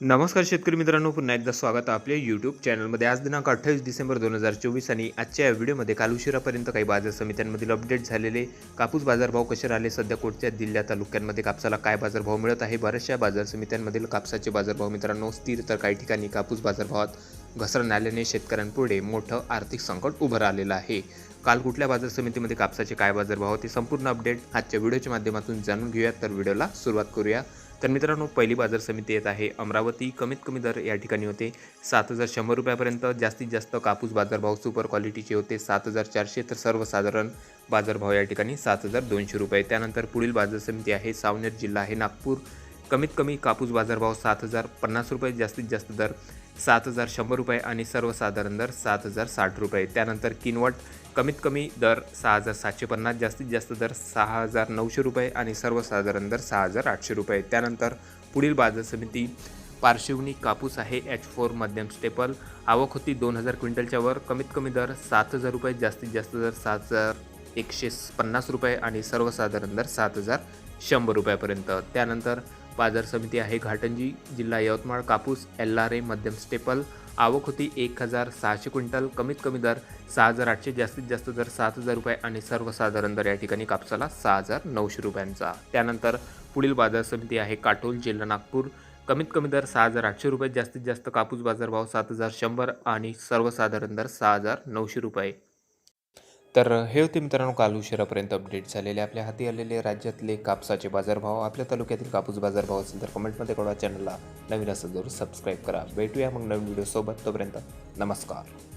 नमस्कार शेतकरी मित्रांनो पुन्हा एकदा स्वागत आपल्या यूट्यूब चॅनलमध्ये आज दिनांक अठ्ठावीस डिसेंबर दोन हजार चोवीस आणि आजच्या या व्हिडिओमध्ये काल उशिरापर्यंत काही बाजार समित्यांमधील अपडेट झालेले कापूस बाजारभाव कसे राहिले सध्या कोणत्या जिल्ह्या तालुक्यांमध्ये कापसाला काय बाजारभाव मिळत आहे बऱ्याचशा बाजार समित्यांमधील कापसाचे बाजारभाव मित्रांनो स्थिर तर काही ठिकाणी कापूस बाजारभावात घसरण आल्याने शेतकऱ्यांपुढे मोठं आर्थिक संकट उभं राहिलेलं आहे. काल कुठल्या बाजार समितीमध्ये कापसाचे काय बाजारभाव होते संपूर्ण अपडेट आजच्या व्हिडिओच्या माध्यमातून जाणून घेऊयात. तर व्हिडिओला सुरुवात करूया. तर मित्रांनो पहिली बाजार समिती येत आहे. अमरावती कमीत कमी दर या ठिकाणी होते. सात हजार शंभर रुपयापर्यंत जास्तीत जास्त कापूस बाजारभाव सुपर क्वालिटीचे होते. सात हजार चारशे तर सर्वसाधारण बाजारभाव या ठिकाणी सात हजार दोनशे रुपये. त्यानंतर पुढील बाजार समिती आहे सावनेर जिल्हा आहे नागपूर. कमीत कमी कापूस बाजारभाव सात हजार पन्नास रुपये जास्तीत जास्त दर सात हजार शंभर रुपये आणि सर्वसाधारण दर सात हजार साठ रुपये. त्यानंतर किनवट कमीत कमी दर सहा हजार सातशे पन्नास जास्तीत जास्त दर सहा हजार नऊशे रुपये आणि सर्वसाधारण दर सहा हजार आठशे रुपये. त्यानंतर पुढील बाजार समिती पार्श्वनी कापूस आहे एच फोर मध्यम स्टेपल आवक होती दोन हजार क्विंटलच्या वर कमीत कमी दर सात हजार रुपये जास्तीत जास्त दर सात हजार एकशे पन्नास रुपये आणि सर्वसाधारण दर सात हजार शंभर रुपयापर्यंत. त्यानंतर बाजार समिती आहे घाटंजी जिल्हा यवतमाळ कापूस एल आर ए मध्यम स्टेपल. आवक होती एक हजार सहाशे क्विंटल. कमीत कमी दर सहा हजार आठशे जास्तीत जास्त दर सात हजार रुपये आणि सर्वसाधारण दर या ठिकाणी कापसाला सहा हजार नऊशे रुपयांचा. त्यानंतर पुढील बाजार समिती आहे काटोल जिल्हा नागपूर. कमीत कमी दर सहा हजार आठशे रुपये जास्तीत जास्त कापूस बाजारभाव सात हजार शंभर आणि सर्वसाधारण दर सहा हजार नऊशे रुपये. तर हे होते मित्रांनो काल उशिरापर्यंत अपडेट झालेले आपल्या हाती आलेले राज्यातले कापसाचे बाजारभाव. आपल्या तालुक्यातील कापूस बाजारभाव असेल तर कमेंटमध्ये कळवा चॅनलला नवीन असेल जरूर सबस्क्राईब करा. भेटूया मग नवीन व्हिडिओसोबत तोपर्यंत नमस्कार.